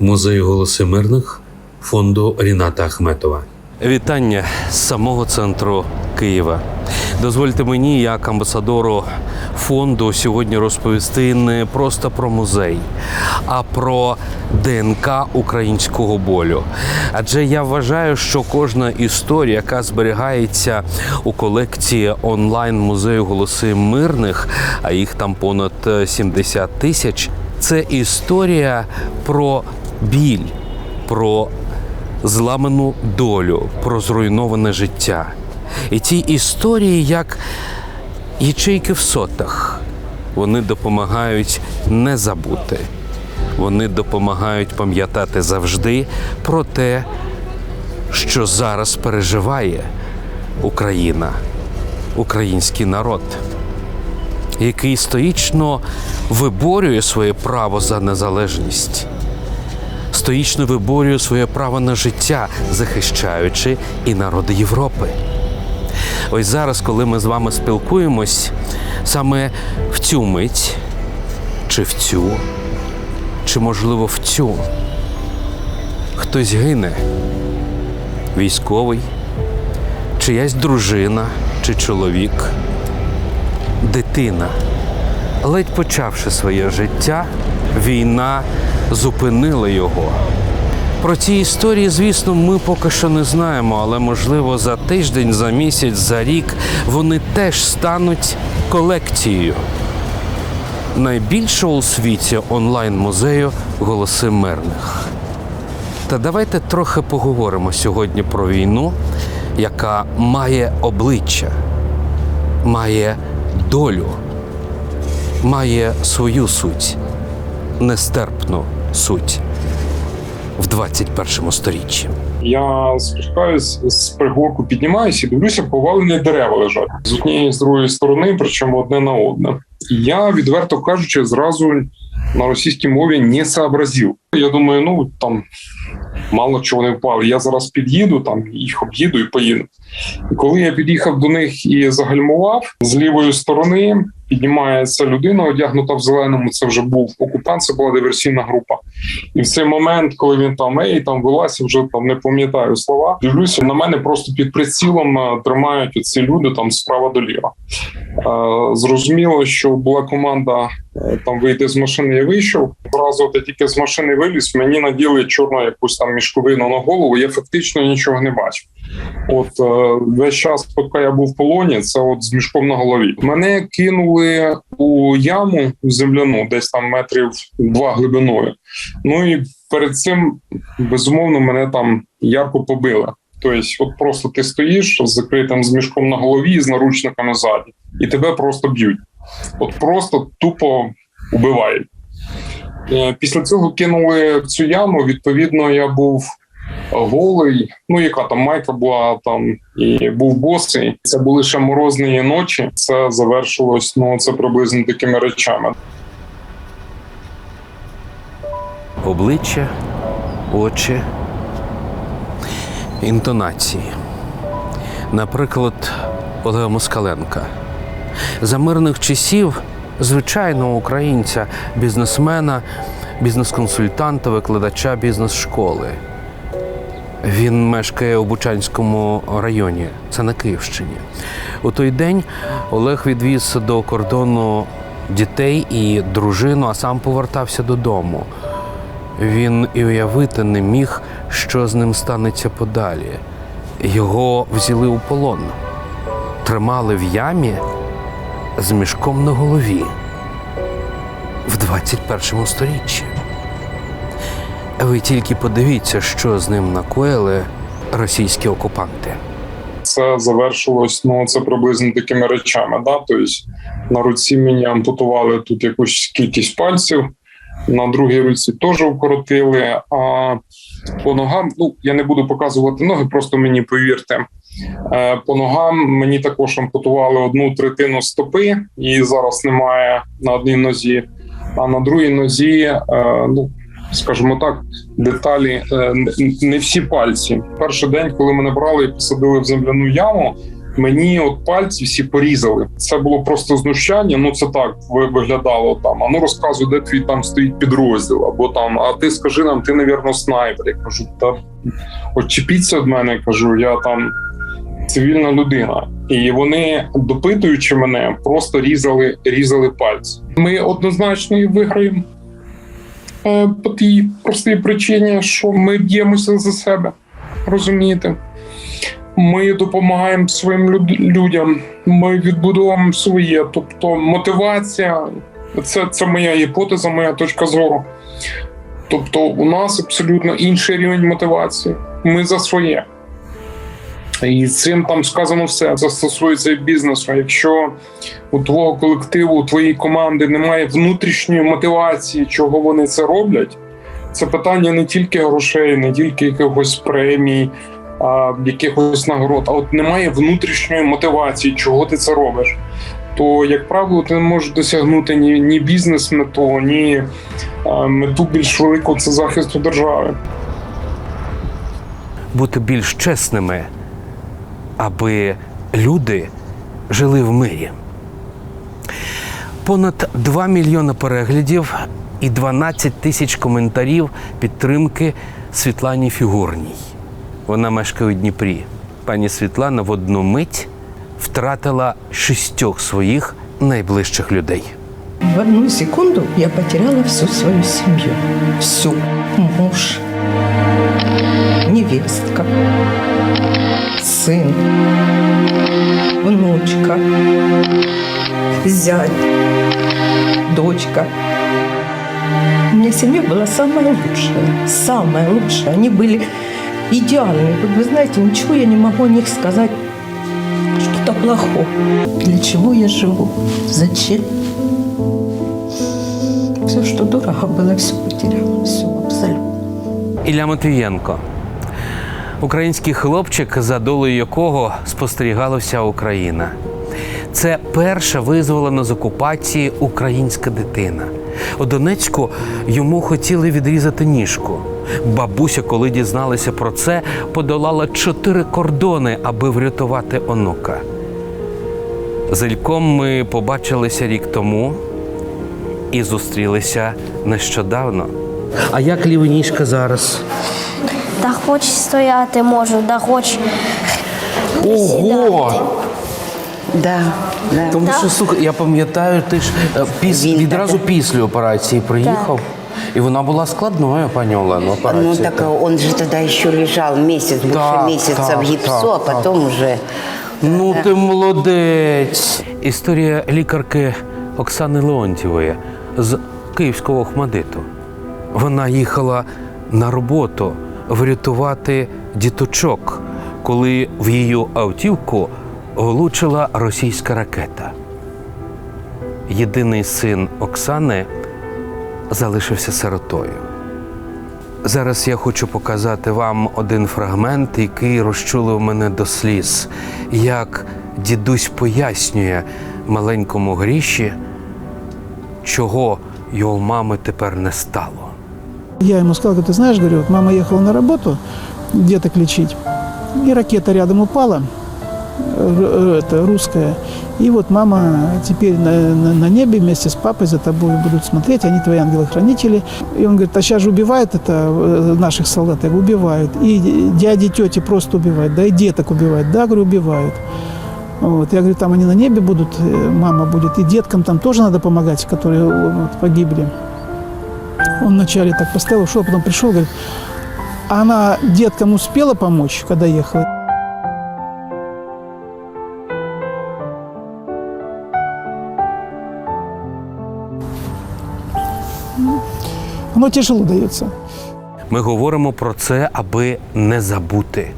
Музей голоси мирних фонду Ріната Ахметова. Вітання з самого центру Києва. Дозвольте мені, як амбасадору фонду, сьогодні розповісти не просто про музей, а про ДНК українського болю. Адже я вважаю, що кожна історія, яка зберігається у колекції онлайн музею голоси мирних, а їх там понад е, 70 тисяч, це історія про біль, про зламану долю, про зруйноване життя. І ці історії, як ячейки в сотах, вони допомагають не забути. Вони допомагають пам'ятати завжди про те, що зараз переживає Україна, український народ, який стоїчно виборює своє право за незалежність стоїчно виборює своє право на життя, захищаючи і народи Європи. Ось зараз, коли ми з вами спілкуємось, саме в цю мить, чи в цю, чи можливо в цю, хтось гине, військовий, чиясь дружина чи чоловік, дитина. Ледь почавши своє життя, війна зупинила його. Про ці історії, звісно, ми поки що не знаємо, але можливо за тиждень, за місяць, за рік вони теж стануть колекцією найбільшого у світі онлайн-музею Голоси мирних. Та давайте трохи поговоримо сьогодні про війну, яка має обличчя, має долю, має свою суть, нестерпну суть в 21 сторіччі. Я спускаюсь з пригорку, піднімаюся і дивлюся, повалені дерева лежать з однієї з другої сторони, причому одне на одне. І я, відверто кажучи, зразу на російській мові не сообразив. Я думаю, ну там мало чого не впали. Я зараз під'їду, там їх об'їду і поїду. І коли я під'їхав до них і загальмував з лівої сторони. Піднімається людина, одягнута в зеленому. Це вже був окупант, це була диверсійна група. І в цей момент, коли він там ей там вилазь, вже там не пам'ятаю слова. Дивлюся, на мене просто під прицілом е, тримають ці люди там справа доліва. Е, Зрозуміло, що була команда е, там вийти з машини. Я вийшов. Зразу от я тільки з машини виліз. Мені наділи чорну якусь там мішковину на голову. Я фактично нічого не бачив. От весь час, поки я був в полоні, це от з мішком на голові. Мене кинули у яму земляну, десь там метрів два глибиною. Ну і перед цим безумовно мене там ярко побили. Тобто, от просто ти стоїш з закритим з мішком на голові і з наручниками ззаді, і тебе просто б'ють. От просто тупо убивають. Е, Після цього кинули в цю яму. Відповідно, я був голий. Ну, яка там майка була там, і був босий. Це були ще морозні ночі. Це завершилось ну це приблизно такими речами. Обличчя, очі, інтонації. Наприклад, Олега Москаленка. За мирних часів звичайного українця, бізнесмена, бізнес-консультанта, викладача бізнес-школи. Він мешкає у Бучанському районі, це на Київщині. У той день Олег відвіз до кордону дітей і дружину, а сам повертався додому. Він і уявити не міг, що з ним станеться подалі. Його взяли у полон, тримали в ямі з мішком на голові в 21 сторіччі. Ви тільки подивіться, що з ним накоїли російські окупанти. Це завершилось ну це приблизно такими речами. Да? Тобто на руці мені ампутували тут якусь кількість пальців, на другій руці теж укоротили. А по ногам, ну я не буду показувати ноги, просто мені повірте. Е, По ногам мені також ампутували одну третину стопи, і зараз немає на одній нозі, а на другій нозі, е, ну скажімо так, деталі е, не всі пальці. Перший день, коли мене брали і посадили в земляну яму, Мені от пальці всі порізали. Це було просто знущання. Ну це так виглядало там. А ну розказуй, де твій там стоїть підрозділ, або там, а ти скажи нам, ти, навірно, снайпер. Я кажу, та очіпіться від мене. Кажу, я там цивільна людина. І вони, допитуючи мене, просто різали, різали пальці. Ми однозначно і виграємо. Е, По тій простій причині, що ми б'ємося за себе. Розумієте? Ми допомагаємо своїм люд- людям, ми відбудовуємо своє. Тобто, мотивація це, це моя гіпотеза, моя точка зору. Тобто, у нас абсолютно інший рівень мотивації. Ми за своє. І цим там сказано все. Це стосується і бізнесу. Якщо у твого колективу, у твоєї команди немає внутрішньої мотивації, чого вони це роблять, це питання не тільки грошей, не тільки якихось премій, а, якихось нагород, а от немає внутрішньої мотивації, чого ти це робиш. То, як правило, ти не можеш досягнути ні, ні бізнес-мету, ні а, мету більш велику це захисту держави. бути більш чесними, аби люди жили в мирі. Понад 2 мільйони переглядів і 12 тисяч коментарів підтримки Світлані Фігурній. Вона мешкає у Дніпрі. Пані Світлана в одну мить втратила шістьох своїх найближчих людей. В одну секунду я потеряла всю свою семью. Всю. Муж, невестка, сын, внучка, зять, дочка. У меня семья была самая лучшая, самая лучшая. Они были идеальны. Вот Вы знаете, ничего я не могу о них сказать что-то плохого. Для чего я живу? Зачем? Все, что дорого было, все потеряла. Все, абсолютно. Ілля Матвієнко. Український хлопчик, за долею якого спостерігала вся Україна. Це перша визволена з окупації українська дитина. У Донецьку йому хотіли відрізати ніжку. Бабуся, коли дізналася про це, подолала чотири кордони, аби врятувати онука. З Ільком ми побачилися рік тому і зустрілися нещодавно. А як лівоніжка зараз? Та хоч стояти можу, да хоч Ого! Да, да. Тому що слухай, я пам'ятаю, ти ж е, піс... Він відразу після операції приїхав, і вона була складною, пані Олено, операція. Ну так он же тогда еще лежал месяц, больше Так, месяца так, в гипсу, так, а потом уже Ну ти молодець. Історія лікарки Оксани Леонтьєвої з Київського Охмадиту. Вона їхала на роботу врятувати діточок, коли в її автівку влучила російська ракета. Єдиний син Оксани залишився сиротою. Зараз я хочу показати вам один фрагмент, який розчулив мене до сліз, як дідусь пояснює маленькому гріші, чого його мами тепер не стало. Я ему сказал, говорю, ты знаешь, говорю, вот мама ехала на работу деток лечить, и ракета рядом упала, это русская, и вот мама теперь на, на- на небе вместе с папой за тобой будут смотреть, они твои ангелы-хранители. И он говорит, а сейчас же убивают это э, наших солдат, я говорю, убивают, и дяди, тети просто убивают, да, и деток убивают, да, говорю, убивают. Вот. Я говорю, там они на небе будут, э, мама будет, и деткам там тоже надо помогать, которые э, вот, погибли. Он вначале так поставил, ушел, потом пришел, говорит, а она деткам успела помочь, когда ехала? Оно тяжело дается. Ми говоримо про це, аби не забути.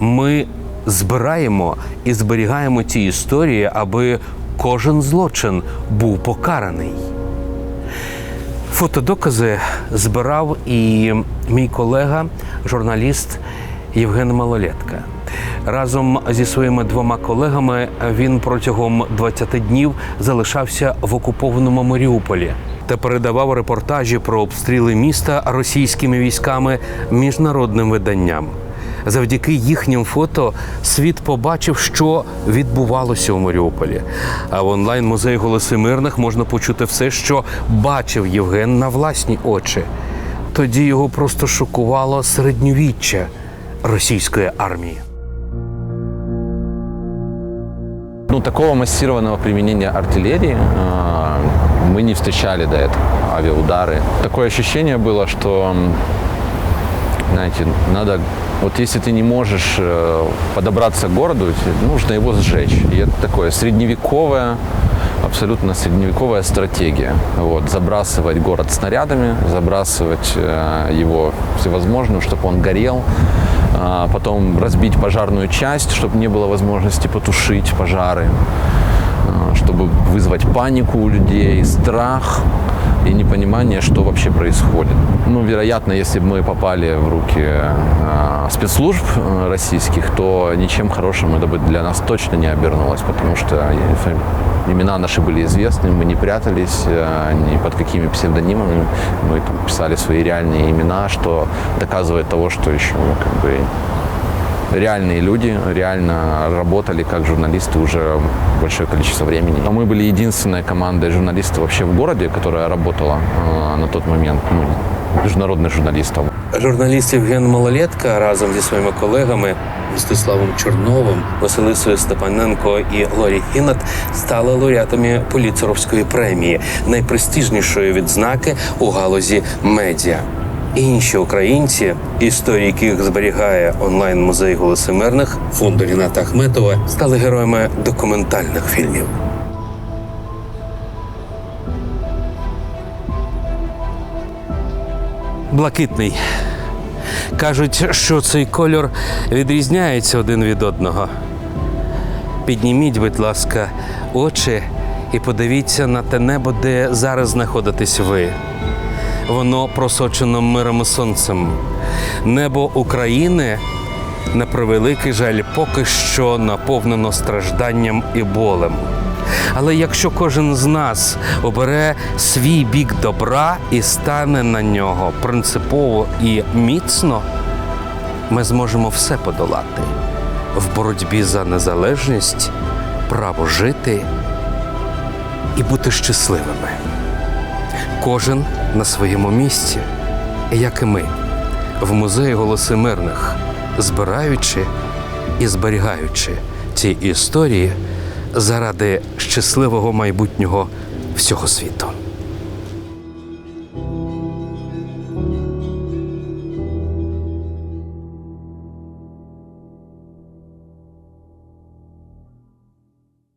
Ми збираємо і зберігаємо ці історії, аби кожен злочин був покараний. Фотодокази збирав і мій колега, журналіст Євген Малолетка. Разом зі своїми двома колегами він протягом 20 днів залишався в окупованому Маріуполі та передавав репортажі про обстріли міста російськими військами міжнародним виданням. Завдяки їхнім фото світ побачив, що відбувалося у Маріуполі. А в онлайн музеї голоси мирних можна почути все, що бачив Євген на власні очі. Тоді його просто шокувало середньовіччя російської армії. Ну, такого массированного применения артиллерии мы не встречали до этого, авиаудары. Такое ощущение было, что, знаете, надо, вот если ты не можешь э, подобраться к городу, нужно его сжечь. И это такое средневековое, абсолютно средневековая стратегия. Вот, забрасывать город снарядами, забрасывать э, его всевозможным, чтобы он горел, а, потом разбить пожарную часть, чтобы не было возможности потушить пожары, чтобы вызвать панику у людей, страх и непонимание, что вообще происходит. Ну, вероятно, если бы мы попали в руки а, спецслужб э, российских, то ничем хорошим это бы для нас точно не обернулось, потому что э, имена наши были известны, мы не прятались э, ни под какими псевдонимами, мы писали свои реальные имена, что доказывает того, что еще как бы реальные люди, реально работали как журналисты уже большое количество времени. А мы были единственной командой журналистов вообще в городе, которая работала э, на тот момент, ну, международных журналистов. Журналіст Євген Малолетка разом зі своїми колегами Мстиславом Чорновим, Василисою Степаненко і Лорі Хінат стали лауреатами Поліцеровської премії, найпрестижнішої відзнаки у галузі медіа. Інші українці, історії яких зберігає онлайн музей голоси мирних фонду Ріната Ахметова, стали героями документальних фільмів. Блакитний. Кажуть, що цей кольор відрізняється один від одного. Підніміть, будь ласка, очі і подивіться на те небо, де зараз знаходитесь ви. Воно просочено миром і сонцем. Небо України, на превеликий жаль, поки що наповнено стражданням і болем. Але якщо кожен з нас обере свій бік добра і стане на нього принципово і міцно, ми зможемо все подолати в боротьбі за незалежність, право жити і бути щасливими. Кожен на своєму місці, як і ми, в музеї голоси мирних, збираючи і зберігаючи ці історії заради щасливого майбутнього всього світу.